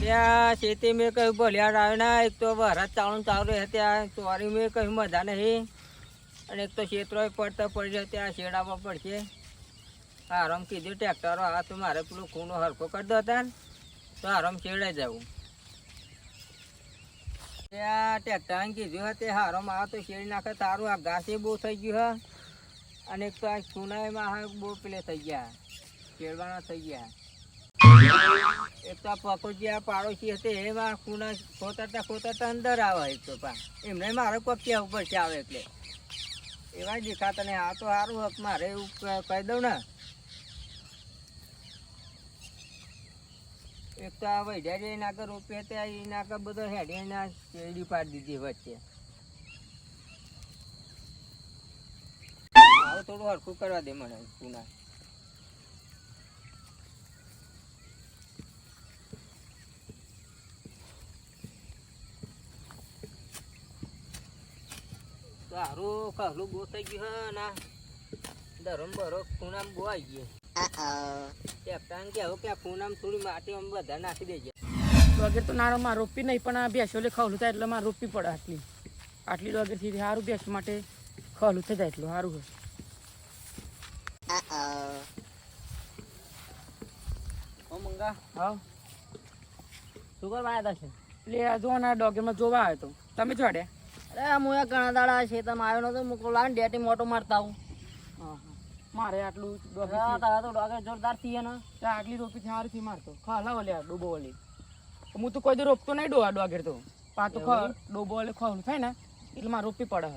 ત્યાં ખેતી મેં કહ્યું ભલિયાડ આવે ના, એક તો વરસ ચાલુ ચાલુ રહે ત્યાં, ચોરી મેં કહ્યું મજા નહીં. અને એક તો ખેતરો પડતા પડી જાય, ત્યાં શેડામાં પડશે. આરામ કીધું, ટ્રેક્ટરો આ તો મારે પેલું ખૂણો હરકો કરી દો તાર. તો આરામ ચેડે જવું ત્યાં ટેક્ટર કીધું હતું હારો આવે તો શેડી નાખે, તારું આ ઘાસ બહુ થઈ ગયું હ. અને એક તો આ સુનાઈમાં હા બહુ પેલે થઈ ગયા શેડવાના થઈ ગયા. એક તો આ પકોજી આ પાડોશી હતી, એમાં ખૂના ખોતરતા ખોતરતા અંદર આવે એક તો પા. એમને મારે કોઈ કહેવું ઉપર આવે એટલે. એવા દેખાતા ને આ તો સારું હક, મારે એવું કહી દઉં ને. એક તો આ જે એના આગળ રોપ્યા ત્યાં એના આગળ બધો હેડે એના શેરડી પાડી દીધી વચ્ચે. થોડું હરખું કરવા દે મને પુના સારું કહલું બહુ થઈ ગયું હે ના ધરમ બરો ખૂણામ બહુ આવી ગયું. કેપ્ટન કે આ ખૂણામ થોડી માટી આમ બધા નાખી દેજે. વગર તો નારો માં રોપી નહીં પણ આ ભેંસો લે ખવલું થાય એટલે મારે રોપી પડે આટલી. આટલી વગરથી સારું ભેંસ માટે ખવલું થઈ જાય એટલું સારું હોય. ઓ મંગા. હા. શું કરવા આવ્યા છે? એટલે આ જો ના જોવા આવ્યો તો. તમે જોડ્યા અરે હું ઘણા દાડા છે તમે આવ્યો નતો મૂકો લાન ડેટી મોટો મારતા હા મારે આટલું તારા તો ડોગર જોરદારથી ને. આટલી રોપી સારીથી મારતો ખાલા ઓલે ડોબો ઓલે હું તો કોઈ દી રોપતો નહીં ડોવા ડોગેર તો. પાતો ખ ડોબો ઓલે ખવલું થાય ને એટલે મારે રોપવી પડે.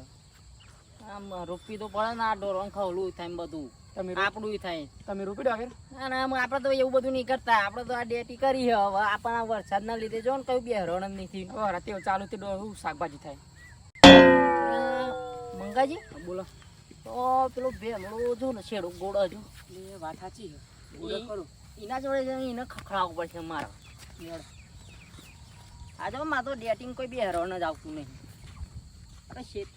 આમ રૂપી તો પડે ને આ ડોરણ ખવલું થાય એમ બધું. તમે આપણું થાય. તમે રોપી ડોગર અને આપણે તો એવું બધું નહીં કરતા. આપણે તો આ ડેટી કરી હવે. આપણા વરસાદના લીધે જો ને કયું બે હરણ નથી હવે રાતે ચાલુ તે શાકભાજી થાય. મંગાજી? બોલો. તો પેલો ભેમડો જો ને છેડો ગોળો જો. એ વાત સાચી છે. એના જોડે એને ખખડાવવું પડશે મારો. આ જો મારે તો ડેટિંગ કોઈ બે ન જ આવતું નહીં. અરે શેત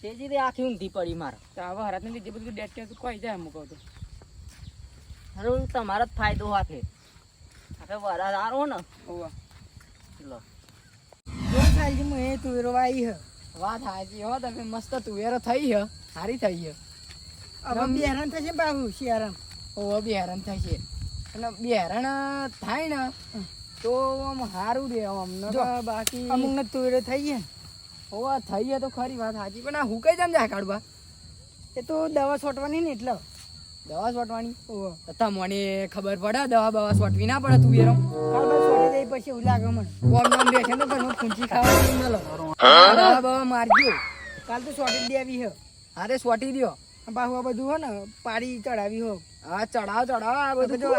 શેજી તો આખી ઊંધી પડી મારે. તો હવે હરાત જે બધું ડેટિંગ કોઈ જાય અમુક તો હારું તમારો જ ફાયદો હાથે. આપણે વરાદ આરો ને. હોવા. લો. સાલજી હું એ તુવેરો આવી હ? વાત હાજી હો તમે મસ્ત તુવેરો થઈ હ. સારી થઈ હ હવે બેરાન થશે બાબુ શિયારામ હવે બે હેરાન થશે. અને બિહારણ થાય ને તો આમ સારું રે અમને બાકી અમુક ને થઈ ગયા હોવા થઈ જાય તો ખરી વાત સાચી પણ આ હું કઈ જાય કાઢવા? એ તો દવા છોટવાની ને એટલે. દવા છોટવાની ઓહો તો તમને ખબર પડે દવા બવા છોટવી ના પડે તુવેરો? કાલ બસ છોટી દઈ પછી ઉલા ગમણ કોમ નામ બેઠે તો ઘરમાં પૂંચી ન લો દવા બવા મારજો. કાલ તો છોટી દેવી હે. હારે સોટી દ્યો. બાહુ આ બધું હો ને પાડી ચડાવી હો. હા ચડાવ ચડાવ. આ બધું જો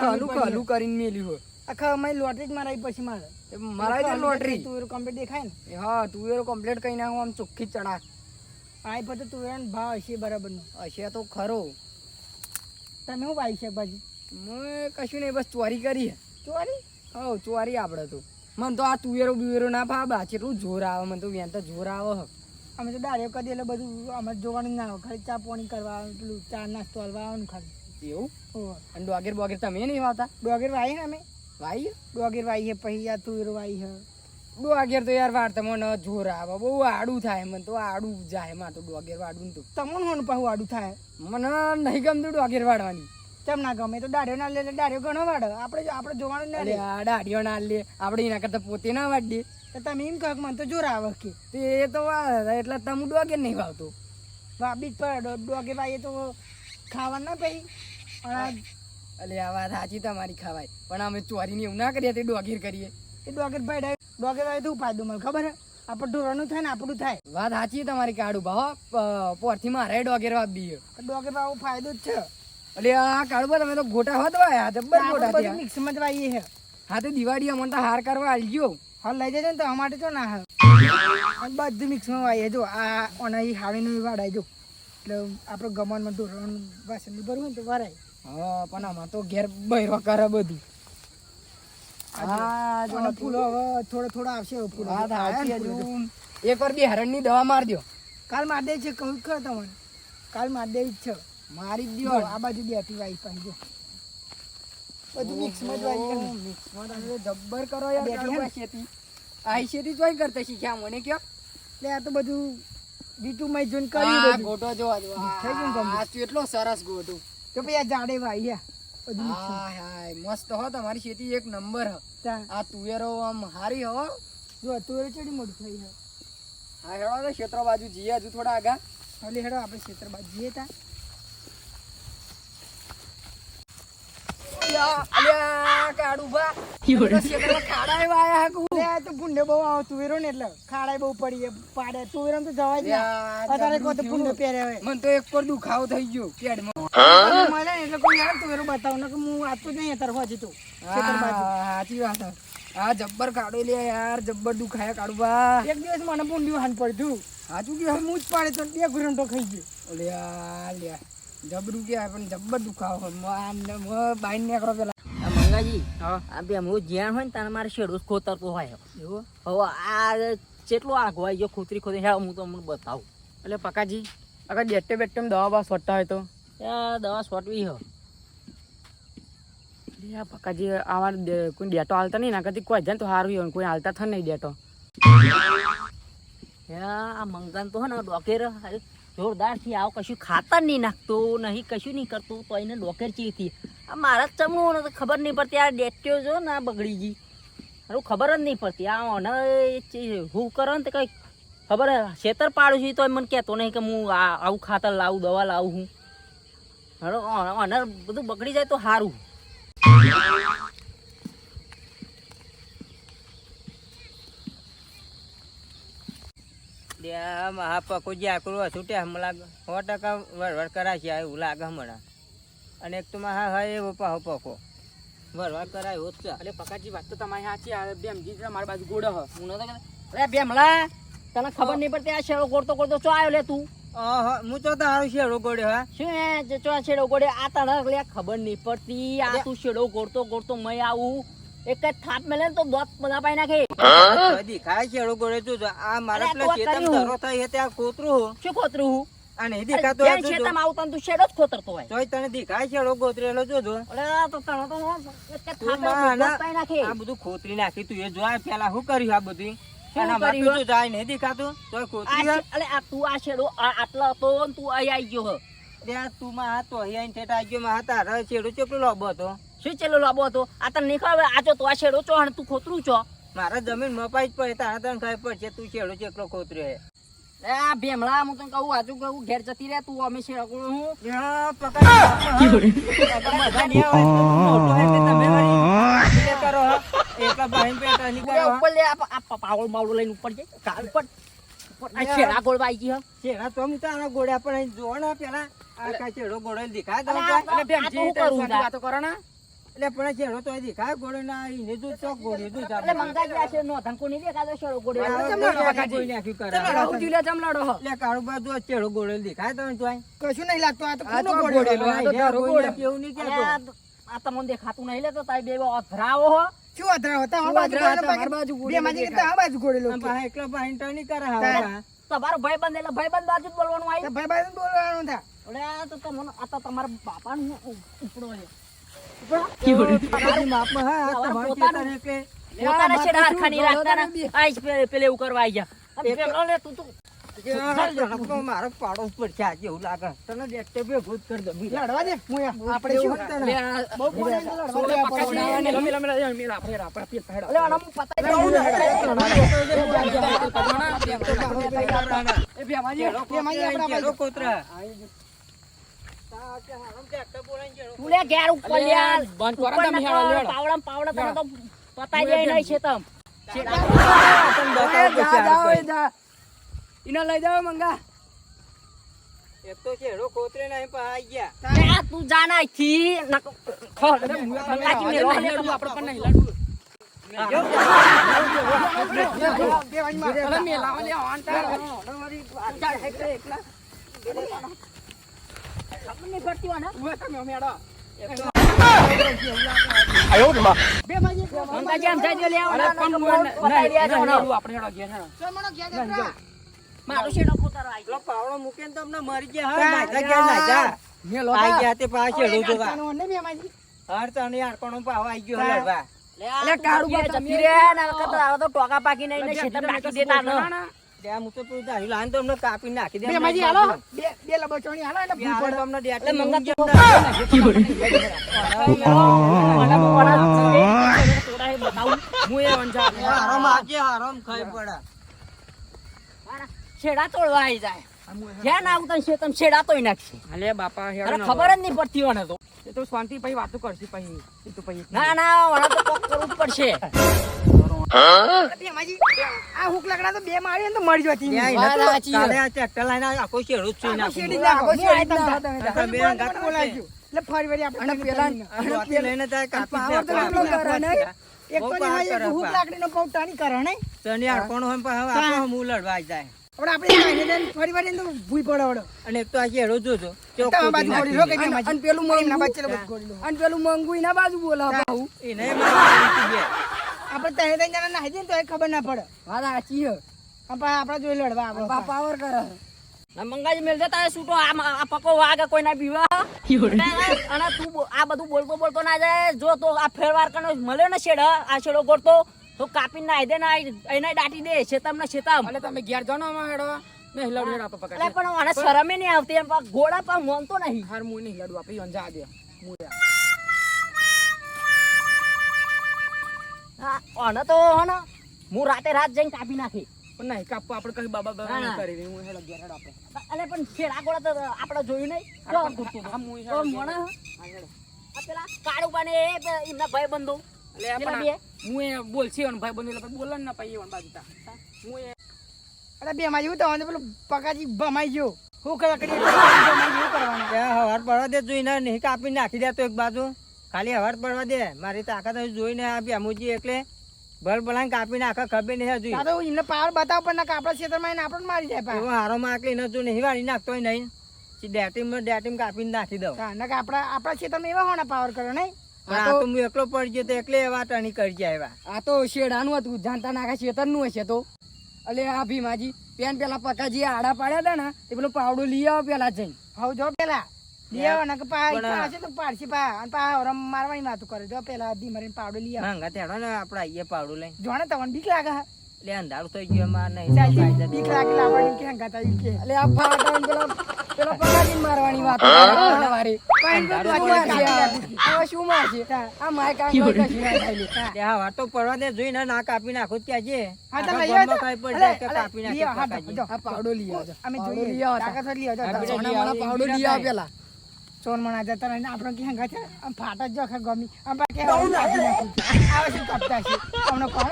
ખલું ખલું કરીને મેલ્યું હો આખા અમારી લોટરી જ મારાવી પછી મારે. એ મારા છે લોટરી તુવેરો કમ્પ્લીટ દેખાય ને. હા તુવેરો કમ્પ્લીટ કરી નાખું આમ ચોખ્ખી જ ચડા આ પછી તુવેરાનો ભાવ હશે બરાબરનો. હશે તો ખરો. તમે શું વાવી શાકભાજી મેં કશું નહીં બસ ચોરી કરી હે. ચોરી? હવ ચોરી આપણે તો. મને તો આ તુવેરો બુવેરો ના ભાવ બા કેટલું જોર આવે મને તો વેન તો જોર આવે હે. અમે તો ડાળીઓ કરી એટલે બધું અમે જોવાનું ના ખાલી ચા પાણી કરવા પેલું ચા નાસ્તો હાલવા આવવાનું ખાલી. એવું? અને ડોગેર બોગેર તમે નહીં વાવતા? ડોગેર ને અમે. ભાઈ ડોગેર વાઈએ હે પછી આ તુવેરો વાઈ હે ડોગેર તો યાર વાળતા મને જોર આવે. બહુ આડું થાય મને તો આડું જાય માં તો ડોગેર વાડું ને તો. તમને હોનું પાછું આડું થાય? મને નહીં ગમતું ડોગેર વાડવાની કેમ ના ગમે તો દાઢીઓ ના લે એટલે દાઢીઓ ઘણો વાડે આપણે આપણે જોવાનું ના લે આ દાઢીઓ ના લે. આપણે એના કરતા પોતે ના વાડીએ. તો તમે એમ કહો મને તો જોર આવે કે. એ તો એટલે તમે ડોગેર નહીં વાવતો. વાબી જ પડે ડોગે વાવીએ તો ખાવાનું ના ભાઈ. પણ એટલે આ વાત સાચી તમારી ખવાય. પણ અમે ચોરીને એવું ના કરીએ તે ડોગીર કરીએ. એ ડોગેર ભાઈ ડોગીર ભાઈ તો ફાયદો મળે ખબર હે? આપણે ઢોરવાનું થાય ને આપણું થાય. વાત સાચી તમારી કાઢું ભાવ પોરથી મારે ડોગેર વાપી છે. તો ડોગે વાવો ફાયદો જ છે. એટલે આ કાળબર અમે તો ગોટા હોત વાયા જબ્બર ગોટા થયા. મિક્સમાં જ વાવીએ છે. હા તો દિવાળી અમને તો હાર કરવા આલજો. હાલ લઈ જજો ને તો અમારે તો ના હે બધું મિક્સમાં વાવીએ જો આ ઓના ઈ હાવીનું વાડાય જો. એટલે આપણે ગમનમાં ધોરણ વાસણ ભરવું ને તો વરાય હા પણ આમાં તો ઘેર બૈરો કરે બધું. હા જો. ફૂલો હવે થોડો થોડો આવશે ફૂલો. ફૂલો. તો. હજુ બે હરણની દવા મારજો. કાલ માર દે છે કહું ખર તમને કાલ માર દે છે. મારી જ આ બાજુ બેઠી વાઈ પાઈ જો. બધું મિક્સમાં જ વાઈ મિક્સમાં તમે જબ્બર કરો યાર બેઠી ખેતી આ ખેતી જોઈ કરતા શીખ્યા મને કયો? એટલે આ તો બધું ડીટુ માં જોઈને આ કર્યું ગોટો જો થઈ ગયું. આ એટલો સરસ ગોટો. તો ભઈ આ જાડે વાઈ બધું હાય હાય મસ્ત હો તમારી ખેતી એક નંબર હ. આ તુવેરો આમ હારી હો. જો ચડી મોટું થઈ હા. હેડો ક્ષેત્ર બાજુ જઈએ હજુ થોડા આગા એટલે હેડો આપણે ક્ષેત્ર બાજુ જઈએ તા. મને તો એક પર દુખાવો થઈ ગયો પેડમાં. મળે એટલે કોઈ યાર તુવેરો બતાવો. ને હું આપતો જ નહીં અત્યારે હજી તો. ખેતર બાજુ. હા, સાચી વાત છે. આ જબ્બર કાઢો લે યાર જબ્બર દુખાયા બા. એક દિવસ મને ભૂંડ્યું હાન પડ્યું. હાચું કે હું જ પાડે તો બે ઘુરંટો ખાઈ ગયો. અલ્યા, લ્યા. જબરું કે પણ જબ્બર દુખાવો મ- નીકળો પેલા. મંગાજી હા. આ બે હું જ્યાં હોય ને તારે મારે શેડો ખોતરતો હોય એવું? હવે આ કેટલો હોય જો ખોતરી ખોતરી હા હું તમને બતાવું. એટલે પકાજી અગર બેટે બેટે દવા બવા સોટતા હોય તો? દવા સોટવી હ. પકાજી આવા કોઈ ડેટો હાલતા નહીં ના કદી કોઈ જાય તો સારું હોય કોઈ હાલતા થાય નહીં ડેટો. આ મંગાન તો હે ને ડોકેર જોરદારથી આવ કશું ખાતર નહીં નાખતો, નહીં, કશું નહીં કરતું, તો એને ડોકેર ચીથી આ મારા ને તો ખબર નહીં પડતી, આ ડેટ્યો જો ને બગડી ગઈ હારું ખબર જ નહીં પડતી. આ ઓને હું કરો ને તો કંઈક ખબર છેતર પાડું છું તો મને કહેતો નહીં કે હું આ, આવું ખાતર લાવું, દવા લાવું હું. હારો ઓને બધું બગડી જાય તો સારું મહાપકો જે આકરું હતું તે હમણાં સો ટકા વરવર કરાશે એવું લાગે હમણાં. અને એક તો મહા હા એવો પાહો પકો. વરવર કરાય એવો છે એટલે પકાજી વાત તો તમારી સાચી આ બે મજી મારી બાજુ ગોડો હ. હું નતો અરે બેમલા તને ખબર નહીં પડતી આ શેડો ગોળતો ગોડતો ચો આવ્યો લે તું? હું તો તારો શેડો ગોડ્યો હા. શું હે ચો શેડો ગોળ્યો? આ તને ખબર નહીં પડતી. આ તું શેડો ગોળતો ગોળતો મય આવું. એક જ થાપ મેલે તો દોત બધા પાઈ નાખે. દેખાય છે અડો ગોળે જો આ મારા પેલા આ કર્યું. ધરો થાય છે ત્યાં કોતરું હું. શું ખોતરું હું? અને દેખાતો જ્યાં આ જોજો. ખેતરમાં આવું તને તું શેડો જ ખોતરતો હોય. તોય તને દેખાય છે અડો ગોતરેલો જોજો અરે તો તને તો એક જ થાપ દોત પાઈ નાખે. આ બધું ખોતરી નાખી તું એ જોય પેલા શું કર્યું આ બધું? તું જાય નહીં દેખાતું? તોય આ કોતરી આ આ શેડો આટલો હતો તું અહીં આવી ગયો હો. ત્યાં તું માં હતો અહીં ઠેઠ આવી ગયો માં હાથ તારા ચેડો ચેપલો લોબો હતો? શું ચેલો લાંબો હતો? આ તને નહીં ખબર? આ જો તો આ શેડો ચો અને તું ખોતરું છો? મારા જમીન મપાઈ જ પડે તારા તને ખબર પડશે તું ચેડો ચેપલો કોતર્યો હે. આ ભેમલા હું તને કહું આજુ કહું ઘેર જતી રહે તું અમે શેડો હું? પાવળ બાવડો લઈને ઉપર જાય ઉપર. ગોળવા આવી. તો તારા ગોળ્યા પણ જો ને પેલા આ કાંઈ ચેડો દેખાય? વાતો કરો ને. એટલે પણ આ ચેડો તો દેખાય ગોળો ના એને જો ચોક ગોળી જો એટલે મંગા ગયા છે નો ધંકો નહીં દેખાતો શેડો ગોળે આવે. કોઈ નાખ્યું કરે. ચમલાડો જુલિયા જમલાડો હો એટલે કાળુબા જો ચેડો ગોળો દેખાય તમને તો અહીં? કશું નહીં લાગતું આ તો કોનો? ગોળેલો, આ તો ધારો ગોળે. નહીં અલે આ તમને દેખાતું નહીં લે તો તારી બે અધરાવો હો શું અધરાવો તા આ બાજુ બાજુ બે માજી કે. આ બાજુ ગોળેલો એકલા ભાઈને તો નહીં કરે હા તમારો ભાઈ બંધ એટલે ભાઈ બંધ બાજુ બોલવાનું તો ભાઈ બાજુ બોલવાનું થા એટલે આ તો તમને આ તો તમારા બાપાનું ઉપડો છે મારો પાડોશ પર છે આજે એવું લાગે તને ડેક્ટે ભેગું જ કરી બીજા. લડવા દે. આપણે શું લડવા દે પકાજી આપણે. ને લમી લમી લમી લમી આપણે આપણે પીર પહેડો. અલે આના હું પતાઈ દઉં એ ભેમાજી, ચેડો એમાં ઈ કોતરા, આપણા ચેડો બાજુ. કોતરા. તું લે ઘેર ઉપર લે અલ્યા, બંધ કરો તમે હેળો, હેળો. પાવડા પાવડા તને તો પતાઈ જાય નહીં છે તમ. ઈને લઈ જાઓ મંગા એક તો ચેડો કોતરે નહીં પણ આઈ ગયા તું જા ના અહીંથી નક ખો અંગાજી મેલો લે આપણે પણ નહીં લડવું મેલા મેલા મારે. અરે મેલાવા લે વાંટા ખબર નહીં પડતી હોય ને? ઊભા તમે મેળો બે વાળી. બે મંગાજી આમ જાય લે આવો, પણ ના, હું રહ્યા છો, નહીં, આપણે હેડો ઘેર હેડો. ચાલ મને ઘેર જતા. મારો શેડો પોતાનો આઈ પેલો પાવડો મૂકે ને તમને મરી ગયા હા ગયા. ગયા તે પાછા જોવા ને. હર તને પાવ આવી ગયો જા. લે કાળુ બા જતી રે ને વખત આવો તો ટોકા પાકી નઈ ને ખેતર નાખી દેતા ન. ત્યાં હું તો પેલું ધારી લાવીને તમને કાપી નાખી દે. બેમાજી હાલો. બે બે લબચોણી હાલો એટલે બે પડે. તમને ડેટી મંગા મૂકી તો- જેમ બતાવું હું એ વંજા હારામ આજે હારામ ખાઈ પડે છેડા તોડવા આવી જાય. જ્યાં ના આવતા છે તમે છેડા તોડી નાખશે. અલે બાપા અરે ખબર જ નહીં પડતી હોય તો. એ તો શાંતિ પછી વાતો કરશે પછી. એ તો પછી. ના ના મને તો કોક કરવું પડશે. આ હુક લાકડા તો બે મારી તો મરી જતી લઈને આખો શેડો જ. એટલે ફરી વળી આપણે પેલા- લઈને. એક તો હુક કરે ને. તને લડવા જાય. આપણે ફરી ભૂઈ પડે અને એક તો આ જોજો? અને મંગુ એના બાજુ બોલાવ એને. આપણે ત્રણે ત્રણ જણા નાહી દઈએ તો એ ખબર ના પડે. વાત સાચી આપણે જોઈ લડવા આપણે બાપા પાવર કરે ના મંગાજી મેલ જતા છૂટો આ આ પકો વાગે કોઈ ના બીવા અને તું આ બધું બોલતો બોલતો ના જાય. જો તો આ ફેરવાર કરનો મળ્યો ને છેડ આ છેડો ગોળતો તો કાપીને નાઈ દે ના એને દાટી દે શેતમ ને શેતમ. એટલે તમે ઘેર જાઓ ને અમાર હેડો. મેં હિલાડું હેડ આપો એટલે પણ મને શરમે નહીં આવતી. એમ ગોળા ઘોડા પણ મોનતો નહીં. હાર મું નહીં હિલાડું આપી અંજા દે. મું હા, આને તો હે ને હું રાતે રાત જઈને કાપી નાખી. પણ નહીં કાપવા આપણે કઈ બાબા બાબા નહીં કરી રહી હું હેડો ઘેર હેડો આપણે અલે પણ છેડા ગોળા તો આપણે જોયું નહીં. તો આપણે પણ હા, મું હેડો. મોણા આ પેલા કાળુબા ને એ પે- એમના ભાઈ બંધો એટલે આપણે હું એ બોલ છે અને ભાઈ બંધ એટલે બોલન ને પાઈ ઓન બાજુતા હું. એ અરે બે માં જેવું તો પેલો પકાજી ભમાઈ ગયો. હું કરે કરી ભમાઈ ગયું કરવાનું. ત્યાં હવાર પડવા દે જોઈને નહીં કાપી નાખી દે તો એક બાજુ. ખાલી હવાર પડવા દે. મારી તાકાત હજુ જોઈને આપી અમુજી એટલે ભલ ભલાને કાપી આખા ખબર નહીં હજુ એમને પાવર બતાવ પણ ના કે આપણા ક્ષેત્રમાં આવીને આપણને મારી જાય એવો હારો માકલી નતું નહીં વાળી નાખતો નહીં. ડેટીમ ડેટીમ કાપીને નાખી દઉં. હા, ના કે આપણા આપણા ક્ષેત્રમાં એવા હોના પાવર કરો નહીં? આ તો હું એકલો પડી ગયો તો એકલે એવા ટણી કરી જાય એવા. આ તો શેડાનું હતું જાણતા નાખા શેતરનું હશે તો. અલે આ ભીમાજી પેન પેલા પકાજી આડા પાડ્યા હતા ને એ પેલો પાવડો લઈ આવો પેલા જઈ હવ જો પેલા. લેવા કે પા પણ- પાડશે તો પાડશે પા. અને પા હવરમ મારવાની વાતો કરે. જો પેલા દી મરીને પાવડો લઈ આવ. માંગા તેડો ને આપણે આઈએ પાવડું લઈને. જોણે તમને બીક લાગે? હા અંધારું થઈ ગયું માર નહીં ચાલ, બીક લાગે એટલે કે હંગાતા એમ કે? અલે આ ફાટા ને પેલા પેલા મારવાની વાત કરે વારે પણ તો તું શું મારશે આ? નાખી. આ શું મારશે? આ માય કામ કોઈ. કશું લે. એટલે હા પડવા દે જોઈને ના કાપી નાખો ત્યાં હા, તમે લઈ જાય કે કાપી નાખે. જો. આ લઈ અમે લઈ આવો તાકાત લઈ પાવડો લઈ આવો પેલા. સોન મણા જતા રહીને આપણે ક્યાં હંગા છે? આમ ફાટા જ જો આખા ગમી. આમ બાકી આવું છે. કપતા છે? અમને કહો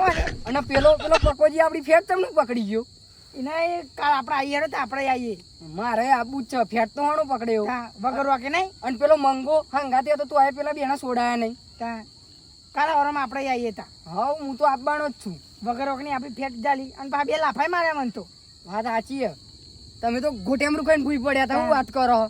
અને પેલો પેલો પકોજી આપણી ફેટ તમને પકડી ગયો. એના એ કાલ આપણે આવીએ તો આપણે આવીએ મારે આબુ જ ફેટ તો હણું પકડ્યો. વગર વાકે નહીં? અને પેલો મંગો હંગાતે હતો તું આ પેલા બેના સોડાયા નહીં. ત્યાં કાલે વરમાં આપણે આવીએ તા. હા હું તો આપવાનો જ છું. વગર વાકની આપણી ફેટ જાલી અને પા બે લાફાય માર્યા મન તો. વાત સાચી તમે તો ગોટેમરું રૂખાઈને ભૂઈ પડ્યા હું વાત કરો.